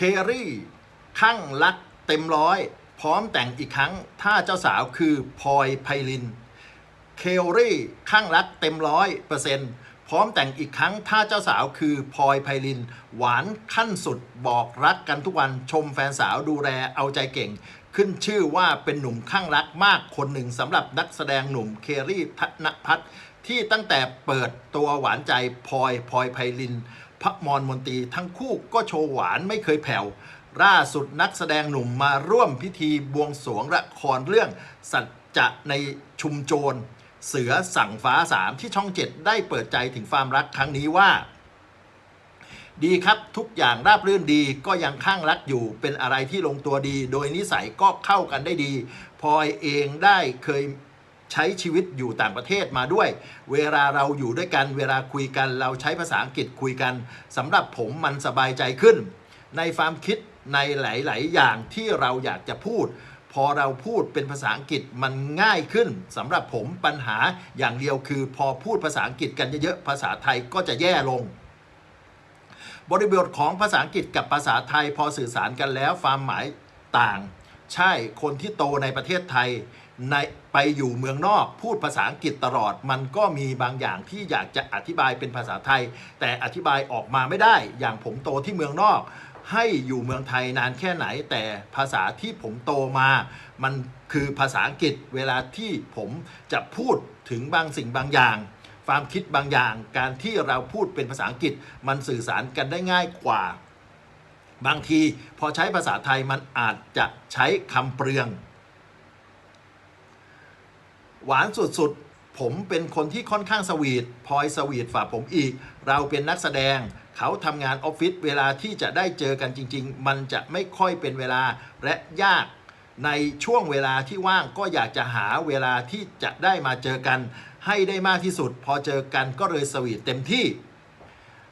เครี่ข้างรักเต็มร้อย พร้อมแต่งอีกครั้ง ถ้าเจ้าสาวคือพลอยไพลิน เคลรี่ข้างรักเต็มร้อยเปอร์เซ็นต์พร้อมแต่งอีกครั้ง ถ้าเจ้าสาวคือพลอยไพลิน หวานขั้นสุดบอกรักกันทุกวันชมแฟนสาวดูแลเอาใจเก่ง ขึ้นชื่อว่าเป็นหนุ่มข้างรักมากคนหนึ่งสำหรับนักแสดงหนุ่มเครี่พัฒนพัฒน์ที่ตั้งแต่เปิดตัวหวานใจพลอยพลอยไพลิน พระมรมนตรีทั้งคู่ก็โชว์หวานไม่เคยแผ่วล่าสุดนักแสดงหนุ่มมาร่วมพิธีบวงสรวงละครเรื่อง สัจจะในชุมโจร เสือสั่งฟ้าสามที่ช่องเจ็ดได้เปิดใจถึงความรักครั้งนี้ว่า ดีครับทุกอย่างราบรื่นดีก็ยังข้างรักอยู่เป็นอะไรที่ลงตัวดี โดยนิสัยก็เข้ากันได้ดีพลอยเองได้เคย ใช้ชีวิตอยู่ต่างประเทศมาด้วย เวลาเราอยู่ด้วยกัน เวลาคุยกัน เราใช้ภาษาอังกฤษคุยกันสำหรับผมมันสบายใจขึ้น ในความคิดในหลาย ๆ อย่างที่เราอยากจะพูด พอเราพูดเป็นภาษาอังกฤษมันง่ายขึ้นสำหรับผมปัญหาอย่างเดียวคือ พอพูดภาษาอังกฤษกันเยอะๆภาษาไทยก็จะแย่ลงบริบทของภาษาอังกฤษกับภาษาไทยพอสื่อสารกันแล้วความหมายต่าง ใช่คนที่โตในประเทศไทยในไปอยู่เมืองนอกพูดภาษาอังกฤษตลอด มันก็มีบางอย่างที่อยากจะอธิบายเป็นภาษาไทย แต่อธิบายออกมาไม่ได้ อย่างผมโตที่เมืองนอก ให้อยู่เมืองไทยนานแค่ไหน แต่ภาษาที่ผมโตมา มันคือภาษาอังกฤษเวลาที่ผมจะพูดถึงบางสิ่งบางอย่าง ความคิดบางอย่าง การที่เราพูดเป็นภาษาอังกฤษมันสื่อสารกันได้ง่ายกว่า บางทีพอใช้ภาษาไทยมันอาจจะใช้คำเปลือง หวานสุดๆ ผมเป็นคนที่ค่อนข้างสวีทพลอยสวีทฝ่าผมอีก เราเป็นนักแสดง เขาทำงานออฟฟิศเวลาที่จะได้เจอกันจริง ๆ มันจะไม่ค่อยเป็นเวลาและยากในช่วงเวลาที่ว่างก็อยากจะหาเวลาที่จะได้มาเจอกัน ให้ได้มากที่สุด พอเจอกันก็เลยสวีทเต็มที่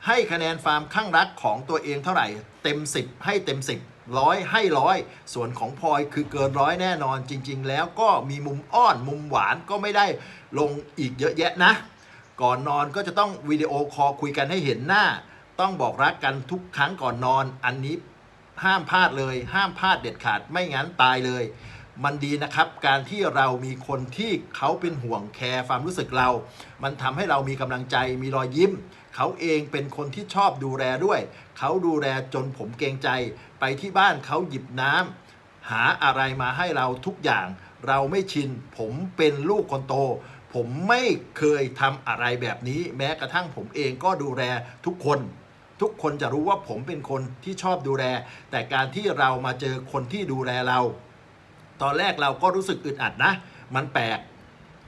ให้คะแนนความข้างรักของตัวเองเท่าไหร่ เต็ม 10 ให้เต็ม 10ร้อยให้ร้อยส่วนของพลอยคือเกินร้อยแน่นอนจริง ๆ แล้วก็มีมุมอ้อนมุมหวานก็ไม่ได้ลงอีกเยอะแยะนะ ก่อนนอนก็จะต้องวิดีโอคอลคุยกันให้เห็นหน้า ต้องบอกรักกันทุกครั้งก่อนนอน อันนี้ห้ามพลาดเลย ห้ามพลาดเด็ดขาดไม่งั้นตายเลย มันดีนะครับ การที่เรามีคนที่เขาเป็นห่วงแคร์ความรู้สึกเรา มันทำให้เรามีกำลังใจมีรอยยิ้ม เขาเองเป็นคนที่ชอบดูแลด้วย เขาดูแลจนผมเกรงใจ ไปที่บ้านเขาหยิบน้ำหาอะไรมาให้เราทุกอย่าง เราไม่ชิน ผมเป็นลูกคนโต ผมไม่เคยทำอะไรแบบนี้ แม้กระทั่งผมเองก็ดูแลทุกคนทุกคนจะรู้ว่าผมเป็นคนที่ชอบดูแล แต่การที่เรามาเจอคนที่ดูแลเรา ตอนแรกเราก็รู้สึกอึดอัดนะ มันแปลก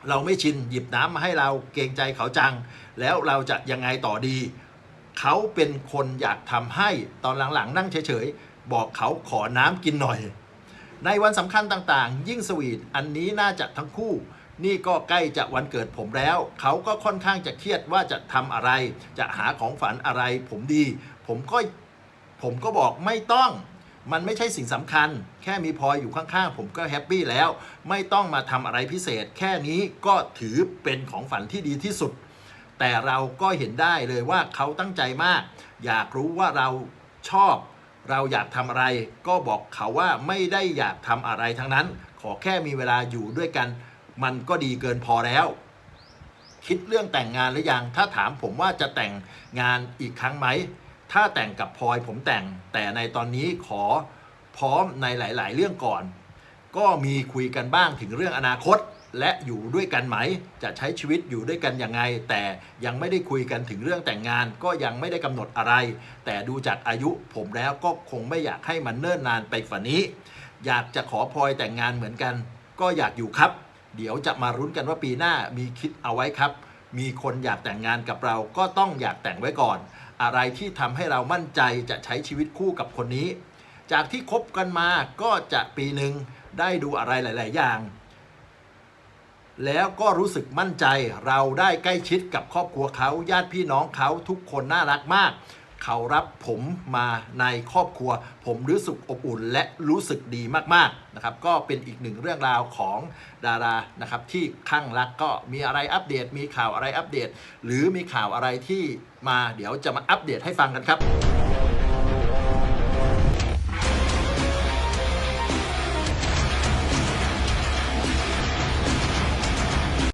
เราไม่ชินหยิบน้ำมาให้เราเกรงใจเขาจัง แล้วเราจะยังไงต่อดี เขาเป็นคนอยากทำให้ตอนหลังๆ นั่งเฉยๆ บอกเขาขอน้ำกินหน่อย ในวันสำคัญต่างๆ ยิ่งสวีทอันนี้น่าจะทั้งคู่ นี่ก็ใกล้จะวันเกิดผมแล้ว เขาก็ค่อนข้างจะเครียดว่าจะทำอะไร จะหาของฝันอะไร ผมดี ผมก็ผมก็บอกไม่ต้อง มันไม่ใช่สิ่งสำคัญ แค่มีพลอยอยู่ข้างๆ ผมก็แฮปปี้แล้ว ไม่ต้องมาทำอะไรพิเศษ แค่นี้ก็ถือเป็นของฝันที่ดีที่สุด แต่เราก็เห็นได้เลยว่าเขาตั้งใจมาก อยากรู้ว่าเราชอบ เราอยากทำอะไร ก็บอกเขาว่าไม่ได้อยากทำอะไรทั้งนั้น ขอแค่มีเวลาอยู่ด้วยกัน มันก็ดีเกินพอแล้ว คิดเรื่องแต่งงานหรือยังถ้าถามผมว่าจะแต่งงานอีกครั้งไหม ถ้าแต่งกับพลอยผมแต่ง แต่ในตอนนี้ขอพร้อมในหลาย ๆ เรื่องก่อน ก็มีคุยกันบ้างถึงเรื่องอนาคต และอยู่ด้วยกันไหม จะใช้ชีวิตอยู่ด้วยกันยังไง แต่ยังไม่ได้คุยกันถึงเรื่องแต่งงาน ก็ยังไม่ได้กำหนดอะไร แต่ดูจากอายุผมแล้วก็คงไม่อยากให้มันเนิ่นนานไปกว่านี้ อยากจะขอพลอยแต่งงานเหมือนกัน ก็อยากอยู่ครับ เดี๋ยวจะมารุ้นกันว่าปีหน้ามีคิดเอาไว้ครับ มีคนอยากแต่งงานกับเราก็ต้องอยากแต่งไว้ก่อน อะไรที่ทำให้เรามั่นใจจะใช้ชีวิตคู่กับคนนี้ จากที่คบกันมาก็จะปีหนึ่งได้ดูอะไรหลาย ๆ อย่าง แล้วก็รู้สึกมั่นใจเราได้ใกล้ชิดกับครอบครัวเขาญาติพี่น้องเขาทุกคนน่ารักมาก เขารับผมมาในครอบครัว ผมรู้สึกอบอุ่นและรู้สึกดีมากๆนะครับก็เป็นอีกหนึ่งเรื่องราวของดารานะครับที่ข้างรักก็มีอะไรอัปเดต มีข่าวอะไรอัปเดต หรือมีข่าวอะไรที่มาเดี๋ยวจะมาอัปเดตให้ฟังกันครับ